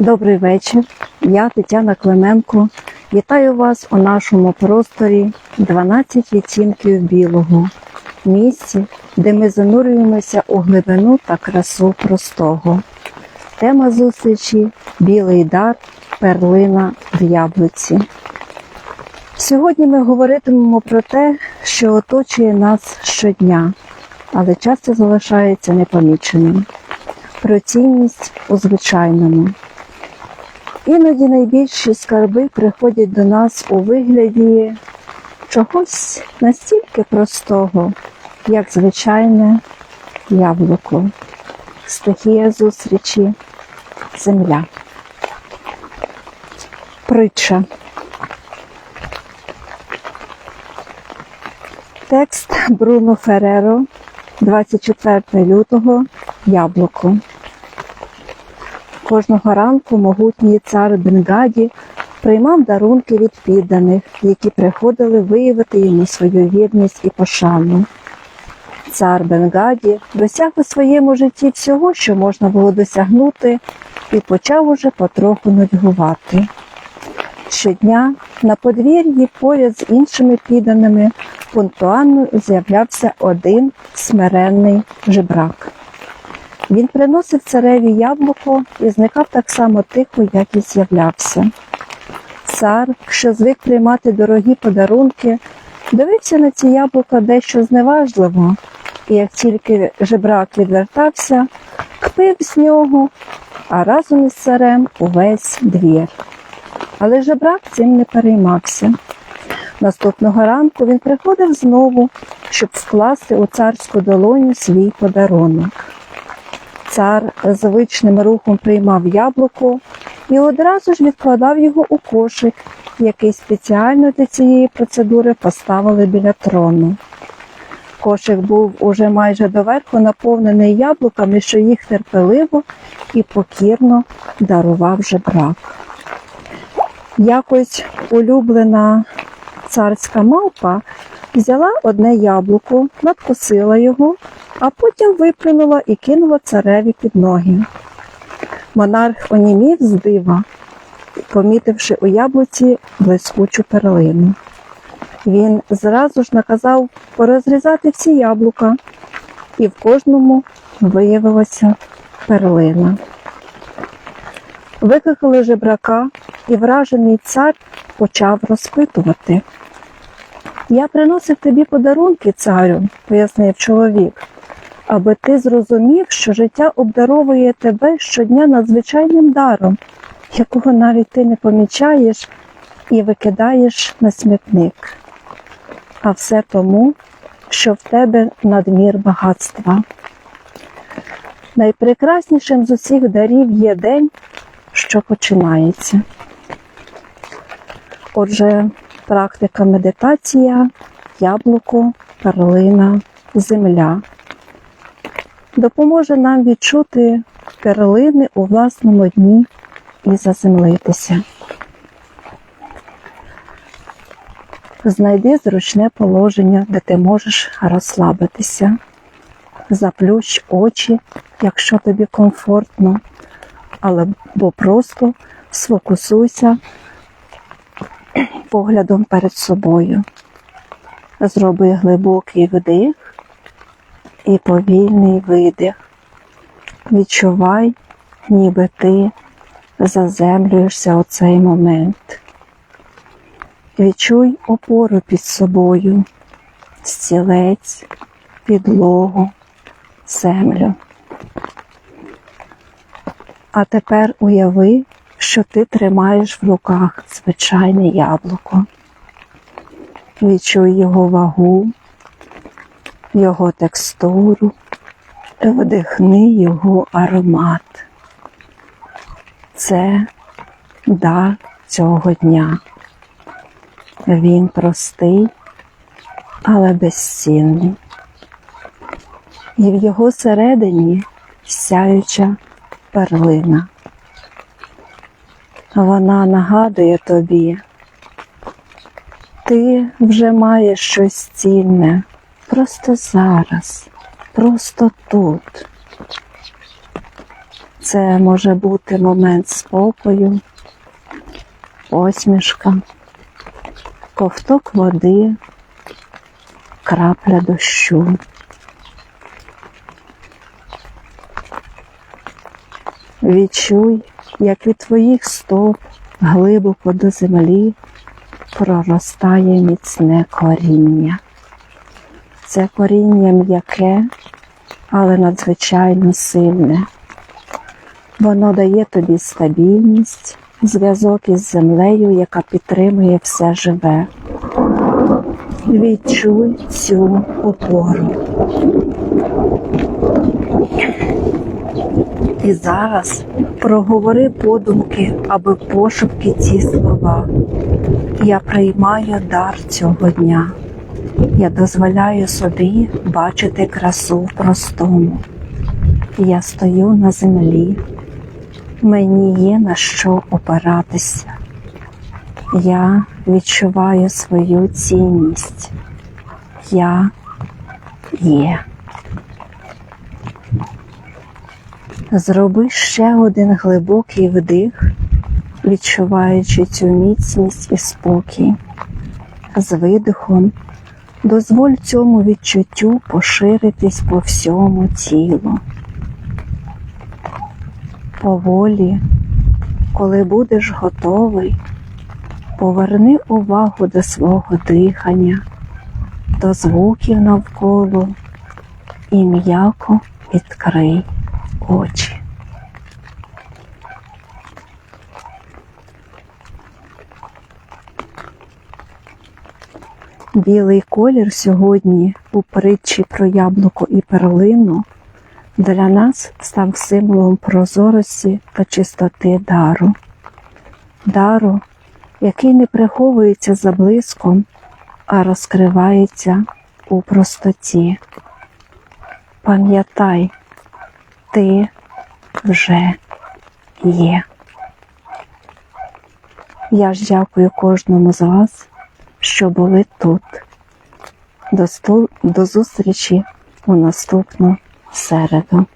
Добрий вечір. Я Тетяна Клименко. Вітаю вас у нашому просторі 12 відтінків білого, місці, де ми занурюємося у глибину та красу простого. Тема зустрічі Білий дар, перлина в яблуці. Сьогодні ми говоритимемо про те, що оточує нас щодня, але часто залишається непоміченим. Про цінність у звичайному. Іноді найбільші скарби приходять до нас у вигляді чогось настільки простого, як звичайне яблуко, стихія зустрічі, земля. Притча. Текст Бруно Фереро, 24 лютого, Яблуко. Кожного ранку могутній цар Бенгаді приймав дарунки від підданих, які приходили виявити йому свою вірність і пошану. Цар Бенгаді досяг у своєму житті всього, що можна було досягнути, і почав уже потроху нудьгувати. Щодня на подвір'ї поряд з іншими підданими пунктуально з'являвся один смиренний жебрак. Він приносив цареві яблуко і зникав так само тихо, як і з'являвся. Цар, що звик приймати дорогі подарунки, дивився на ці яблука дещо зневажливо, і як тільки жебрак відвертався, кпив з нього, а разом із царем увесь двір. Але жебрак цим не переймався. Наступного ранку він приходив знову, щоб вкласти у царську долоню свій подарунок. Цар звичним рухом приймав яблуко і одразу ж відкладав його у кошик, який спеціально для цієї процедури поставили біля трону. Кошик був уже майже доверху наповнений яблуками, що їх терпеливо і покірно дарував жебрак. Якось улюблена царська мавпа взяла одне яблуко, надкусила його, а потім виплюнула і кинула цареві під ноги. Монарх онімів з дива, помітивши у яблуці блискучу перлину. Він зразу ж наказав порозрізати всі яблука, і в кожному виявилася перлина. Викликали жебрака, і вражений цар почав розпитувати. Я приносив тобі подарунки, царю, пояснив чоловік, аби ти зрозумів, що життя обдаровує тебе щодня надзвичайним даром, якого навіть ти не помічаєш і викидаєш на смітник. А все тому, що в тебе надмір багатства. Найпрекраснішим з усіх дарів є день, що починається. Отже, практика медитація, яблуко, перлина, земля допоможе нам відчути перлини у власному дні і заземлитися. Знайди зручне положення, де ти можеш розслабитися. Заплющ очі, якщо тобі комфортно, або просто сфокусуйся поглядом перед собою. Зроби глибокий вдих і повільний видих. Відчувай, ніби ти заземлюєшся у цей момент. Відчуй опору під собою, стілець, підлогу, землю. А тепер уяви, що ти тримаєш в руках звичайне яблуко. Відчуй його вагу, його текстуру, вдихни його аромат. Це дар цього дня. Він простий, але безцінний. І в його середині сяюча перлина. Вона нагадує тобі, ти вже маєш щось цінне просто зараз, просто тут. Це може бути момент спокою, посмішка, ковток води, крапля дощу. Відчуй, як від твоїх стоп глибоко до землі проростає міцне коріння. Це коріння м'яке, але надзвичайно сильне. Воно дає тобі стабільність, зв'язок із землею, яка підтримує все живе. Відчуй цю опору. І зараз проговори подумки або пошепки ці слова. Я приймаю дар цього дня. Я дозволяю собі бачити красу в простому. Я стою на землі. Мені є на що опиратися. Я відчуваю свою цінність. Я є. Зроби ще один глибокий вдих, відчуваючи цю міцність і спокій. З видихом дозволь цьому відчуттю поширитись по всьому тілу. Поволі, коли будеш готовий, поверни увагу до свого дихання, до звуків навколо і м'яко відкрий очі. Білий колір сьогодні у притчі про яблуко і перлину для нас став символом прозорості та чистоти дару. Дару, який не приховується за блиском, а розкривається у простоті. Пам'ятай, ти вже є. Я ж дякую кожному з вас, що були тут. До, зустрічі у наступну середу.